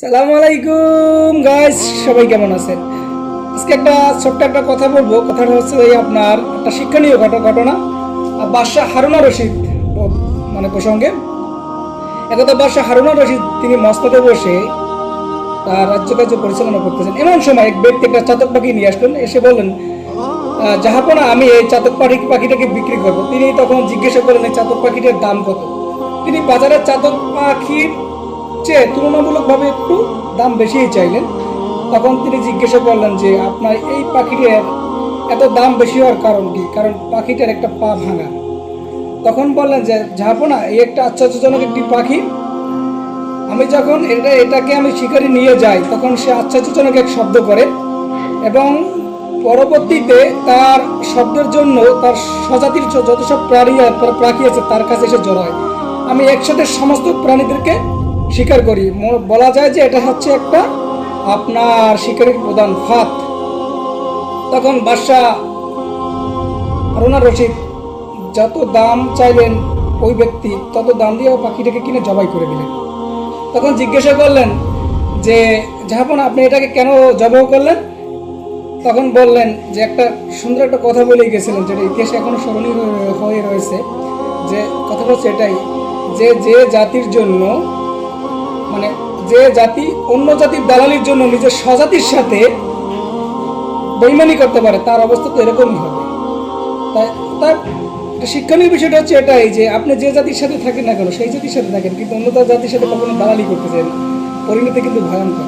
সালাম আলাইকুম গাইস সবাই কেমন আছেন? আজকে একটা ছোট্ট একটা কথা বলব। কথাটা হচ্ছে এই আপনার একটা শিক্ষণীয় ঘট- ঘটনা। আর বাদশাহ হারুনা রশিদ মানে প্রসঙ্গে। একদা বাদশাহ হারুনা রশিদ, তিনি মস্ততে বসে তার রাজ্য কার্য পরিচালনা করতেছেন। এমন সময় এক ব্যক্তি একটা চাতক পাখি নিয়ে আসলেন। এসে বললেন জাহাপনা আমি এই চাতক পাখি পাখিটাকে বিক্রি করব। তিনি তখন জিজ্ঞাসা করলেন, এই চাতক পাখিটার দাম কত? তিনি বাজারের চাতক পাখির চেয়ে তুলনামূলকভাবে একটু দাম বেশিই চাইলেন। তখন তিনি জিজ্ঞাসা করলেন যে, আপনার এই পাখিটার এত দাম বেশি হওয়ার কারণ কি? কারণ পাখিটার একটা পা ভাঙা। তখন বললেন যে জাহাপনা এই একটা আশ্চর্যজনক একটি পাখি। আমি যখন এটা, এটাকে আমি শিকারে নিয়ে যাই, তখন সে আশ্চর্যজনক এক শব্দ করে এবং পরবর্তীতে তার শব্দের জন্য তার স্বজাতির যত সব প্রাণী পাখি আছে, তার কাছে এসে জড়ো হয় আমি একসাথে সমস্ত প্রাণীদেরকে শিকার করি। বলা যায় যে এটা হচ্ছে একটা আপনার শিকারের প্রধান ফাত তখন বাদশাহ হারুনা রশিদ যত দাম চাইলেন ওই ব্যক্তি, তত দাম দিয়ে ও পাখিটাকে কিনে জবাই করে দিলেন। তখন জিজ্ঞাসা করলেন যে, জাহাপন, আপনি এটাকে কেন জবাই করলেন? তখন বললেন যে, একটা সুন্দর একটা কথা বলে গেছিলেন, যেটা ইতিহাসে এখনও স্মরণীয় হয়ে- রয়েছে। যে কথাটা হচ্ছে এটাই, যে যে জাতির জন্য মানে যে জাতি অন্য জাতির দালালির জন্য নিজের স্বজাতির সাথে বেইমানি করতে পারে, তার অবস্থা তো এরকমই হবে। তাই তার শিক্ষণীয় বিষয়টা হচ্ছে এটাই যে আপনি যে জাতির সাথে থাকেন না কেন, সেই জাতির সাথে থাকেন, কিন্তু অন্য তার জাতির সাথে কখনো দালালি করতে চান পরিণতি কিন্তু ভয়ঙ্কর।